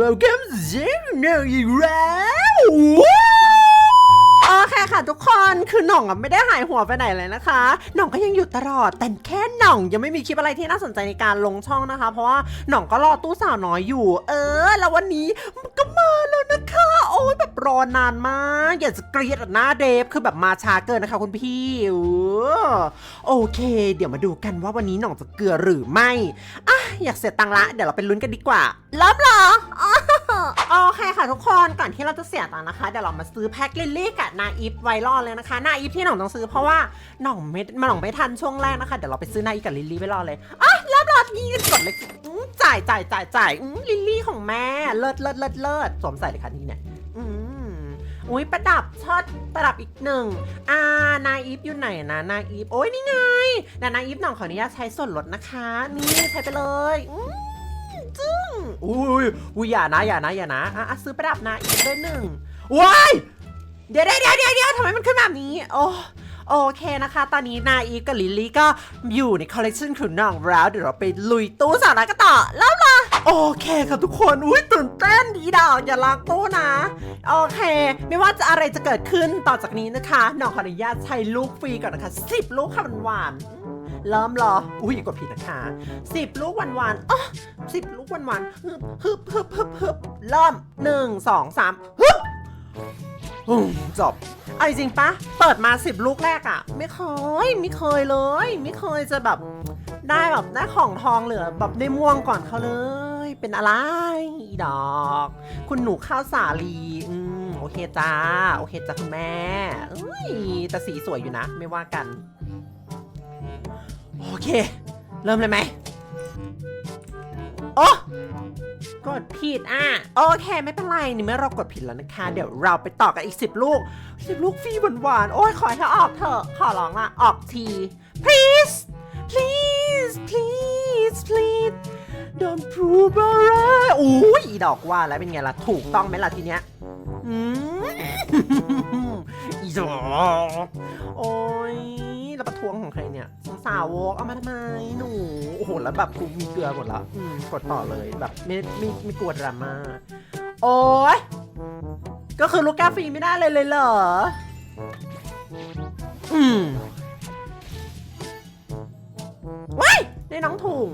welcome to channel อีกแล้วโอเคค่ะทุกคนคือหน่องอะไม่ได้หายหัวไปไหนเลยนะคะ หน่องก็ยังอยู่ตลอด แต่แค่หน่องยังไม่มีคลิปอะไรที่น่าสนใจในการลงช่องนะคะ เพราะว่าหน่องก็รอตู้สาวน้อยอยู่ เออ แล้ววันนี้มันก็มาแล้วนะคะ โอ้ยแบบรอนานมากอยากจะกรีดอะหน้าเดฟคือแบบมาช้าเกินนะคะคุณพี่โอเค เดี๋ยวมาดูกันว่าวันนี้หน่องจะเกลือหรือไม่อะอยากเสียตังค์ละ เดี๋ยวเราไปลุ้นกันดีกว่าริ่มเหรอโอ โอเคค่ะทุกคนก่อนที่เราจะเสียตังค์นะคะเดี๋ยวเรามาซื้อแพ็คลิลลี่กับนาอีฟไวรอลเลยนะคะนาอีฟที่หน่องต้องซื้อเพราะว่าหน่องไม่หน่องไม่ทันช่วงแรกนะคะเดี๋ยวเราไปซื้อนาอีฟกับลิลลี่ไวรอลเลยอะรับรอนี่กดเลยอืมจ่ายจ่ายจ่ายจ่ายอืมลิลลี่ของแม่เลิศเลิศเลิศเลิศสวมใส่เลยค่ะนี่เนี่ยอืมอุ้ยประดับชอดประดับอีกหนึ่งอ่านาอีฟอยู่ไหนนะนาอีฟโอ้ยนี่ไงแต่นาอีฟหน่องขออนุญาตใช้ส่วนลดนะคะ นี่ใช้ไปเลยอืม อุ้ยอุ้ยอย่านะอย่านะอย่านะอะซื้อประดับนาอีฟด้วยหนึ่งว้ายเดี๋ยวเดี๋ยวเดี๋ยวเดี๋ยวทำไมมันขึ้นแบบนี้ โอ้โอเคนะคะ ตอนนี้นาอีฟกับลิลลี่ก็อยู่ในคอลเลคชันขุนน้องแล้ว เดี๋ยวเราไปลุยตู้สาระกันต่อแล้วล่ะโอเคครับทุกคน อุ้ยตื่นเต้นดีดาวอย่าลากตู้นะ โอเค ไม่ว่าจะอะไรจะเกิดขึ้นต่อจากนี้นะคะน้องขออนุญาตใช้ลูกฟรีก่อนนะคะ10ลูกค่ะหวานๆ เริ่มเหรอ อุ้ยกดผิดนะคะ10ลูกหวานๆอ๋อ10ลูกหวานๆฮึบฮึบฮึบฮึบฮึบเริ่มหนึ่งสองสามฮึบอืมจบเอาจริงๆปะเปิดมา10ลูกแรกอะไม่เคยไม่เคยเลย ไม่เคยจะแบบได้แบบได้ของทองเหลือแบบได้ม่วงก่อนเขาเลย เป็นอะไรอีดอก คุณหนูข้าวสาลีอืมโอเคจ้า โอเคจ้าคุณแม่เอ้ยแต่สีสวยอยู่นะ ไม่ว่ากันโอ เค เริ่มเลยไหมโอ้กดผิดอะ โอเค ไม่เป็นไรนี่เมื่อเรากดผิดแล้วนะคะ เดี๋ยวเราไปต่อกันอีก 10 ลูก 10 ลูกฟรีหวานๆ โอ้ยขอให้เธอออกเถอะ ขอร้องละออกที please please please please don't prove alright อุ้ยดอกว่าแล้วเป็นไงล่ะ ถูกต้องไหมล่ะทีเนี้ยอืมอีดอกโอ้ยแล้ วประท้วงของใครเนี่ยสาวกเอามาทำไมหนู โอ้โห แล้วแบบกูมีเกลือหมดละอืมกดต่อเลยแบบไม่ไม่ไม่กลัวดราม่า โอ้ยก็คือลูกแก้วฟรีไม่ได้เลยเลยเหรอ อืมว้ายได้น้องถุง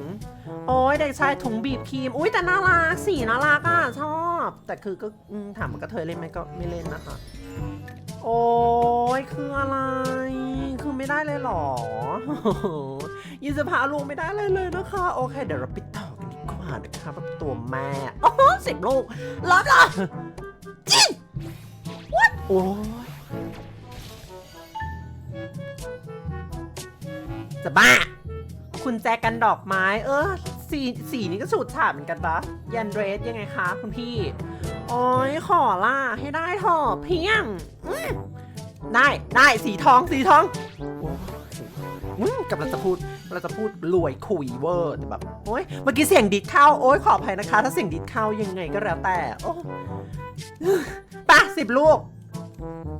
โอ้ยเด็กชายถุงบีบครีม อุ้ยแต่น่ารักสีน่ารักอะชอบ แต่คือก็อืมถามมันกระเทยเล่นไหมก็ไม่เล่นนะคะ โอ้ยคืออะไร ไม่ได้เลยหรอยินสภาลูกไม่ได้เลยเลยนะคะ โอเค เดี๋ยวเราไปต่อกันดีกว่านะคะแบบตัวแม่โอ้สิบลูกรับละจิวัดโอ้ยจะบ้า คุณแจกันดอกไม้ เออ สีสีนี้ก็ฉูดฉาดเหมือนกันปะยันเดรสยังไงคะ คุณพี่ โอ้ยขอล่ะ ให้ได้เถอะเพียงอื ได้ได้สีทองสีทองโอ้ยอืมกำลังจะพูดกำลังจะพูดรวยคุยเวอร์แต่แบบโอ้ยเมื่อกี้เสียงดิดเข้าโอ้ยขออภัยนะคะ ถ้าเสียงดิดเข้ายังไงก็แล้วแต่โอ้ปะสิบลูก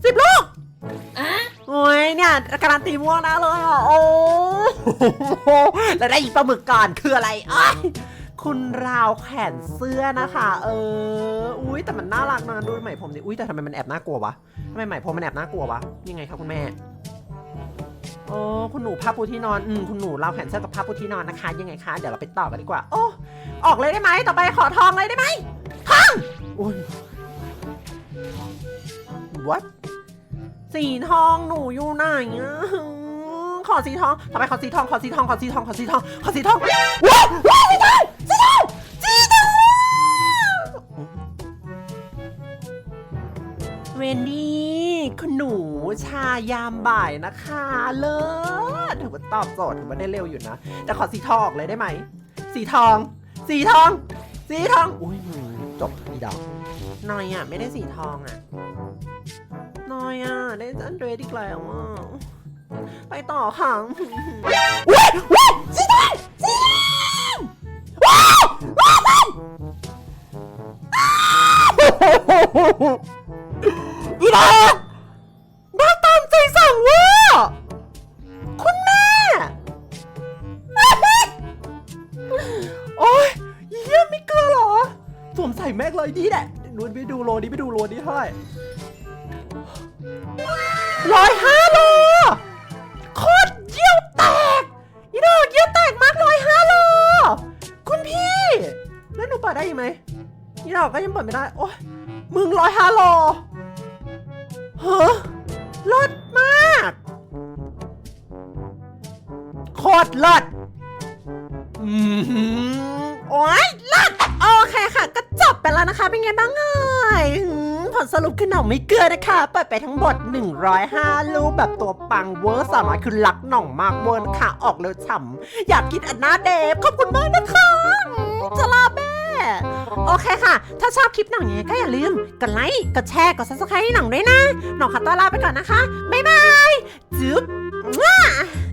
สิบลูกโอ้ยเนี่ยการันตีม่วงนะเลยอะโอ้โหแล้วได้อีกปลาหมึกก่อนคืออะไรอ้ย คุณราวแขนเสื้อนะคะ เออ อุ้ยแต่มันน่ารักนะดูไหมผมดิอุ้ยแต่ทำไมมันแอบน่ากลัววะทำไมไหมผมมันแอบน่ากลัววะยังไงครับคุณแม่โอ้คุณหนูผ้าปูที่นอน อืม คุณหนูราวแขนเสื้อกับผ้าปูที่นอนนะคะ ยังไงคะ เดี๋ยวเราไปต่อกันดีกว่า โอ้ ออกเลยได้ไหม ต่อไปขอทองเลยได้ไหมทองอุ้ย what สีทองหนูอยู่ไหนอะขอสีทอง ต่อไปขอสีทอง ขอสีทอง ขอสีทอง ขอสีทอง ขอสีทองว้าว บ่ายนะคะ เลิศถือว่าตอบโจทย์ถือว่าได้เร็วอยู่นะ แต่ขอสีทองเลยได้ไหม สีทอง สีทอง สีทอง อุ้ยจบอีดอกหน่อยอะ ไม่ได้สีทองอะน้อยอะ ได้อันเดรสอีกแล้วอะ ไปต่อค่ะว้าวว้าวสีทองสีทองว้าวว้าวว้าวอีดอก ใส่แม็กเลยดีแหละดูไปดูโลนี้ไปดูโลนี้เท่าไหร่ร้อยห้าโลโคตรเยี่ยวแตกอีดอกเยี่ยวแตกมากร้อยห้าโลคุณพี่ แล้วหนูเปิดได้อีกไหมอีดอกก็ยังเปิดไม่ได้ โอ้ยมึงร้อยห้าโลเฮ้อลดมาก โคตรเลิศ ผลสรุปคือหน่องไม่เกลือนะคะเปิดไปทั้งหมด 105รูปแบบตัวปังเวอร์สามารถคือรักหน่องมากเวอร์นะคะออกเร็วฉ่ำอยากกินอันหน้าเดฟขอบคุณมากนะคะจะลาแม่โอเคค่ะ ถ้าชอบคลิปหน่องอย่างนี้ก็อย่าลืม กดไลค์ กดแชร์ กด subscribe ให้หน่องด้วยนะ หน่องขอตัวลาไปก่อนนะคะ บ๊ายบาย จุ๊บ